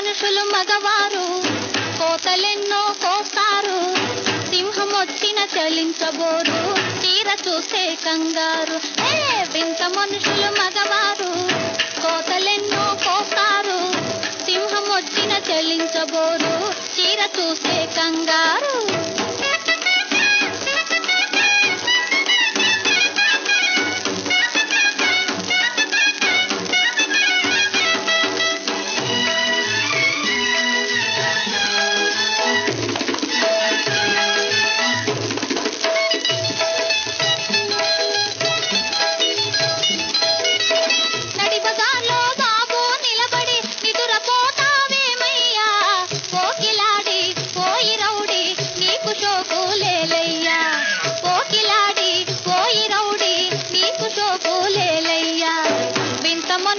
మనుషులు మగవారు కోతలెన్నో కోస్తారు సింహం వచ్చిన చలించబోరు చీర చూసే కంగారు. వింత మనుషులు మగవారు కోతలెన్నో కోస్తారు సింహం వచ్చిన చలించబోరు చీర చూసే కంగారు.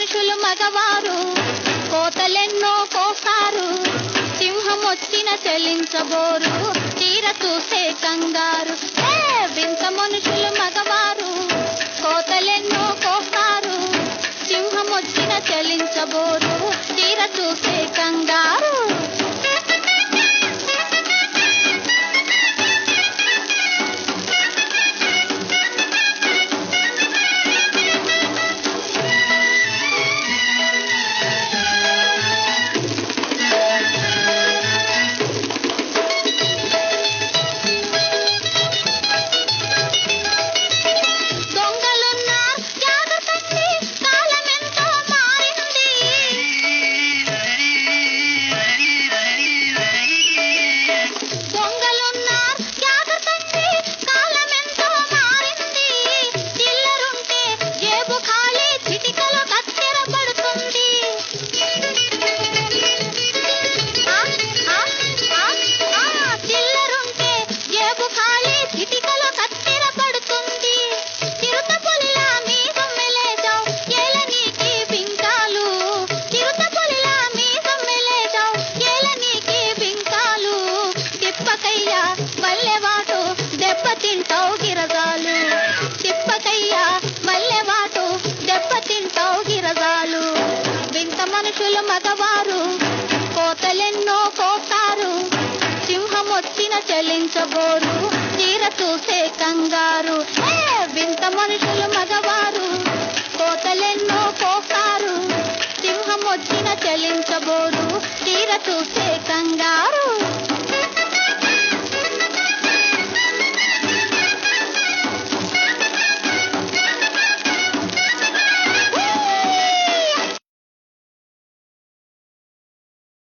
మనుషులు మగవారు కోతలెన్నో కోసారు సింహం వచ్చిన చలించబోరు తీర చూసే కంగారు. ఏ వింత మనుషులు మగవారు కోతలెన్నో కోసారు సింహం వచ్చిన చలించబోరు తీర చూసే కంగారు. మగవారు కోతలెన్నో కోతారు సింహం వచ్చిన చలించబోరు తీర చూసే కంగారు. ఏ వింత మనుషులు మగవారు కోతలెన్నో కోతారు సింహం వచ్చిన చలించబోరు తీర చూసే కంగారు.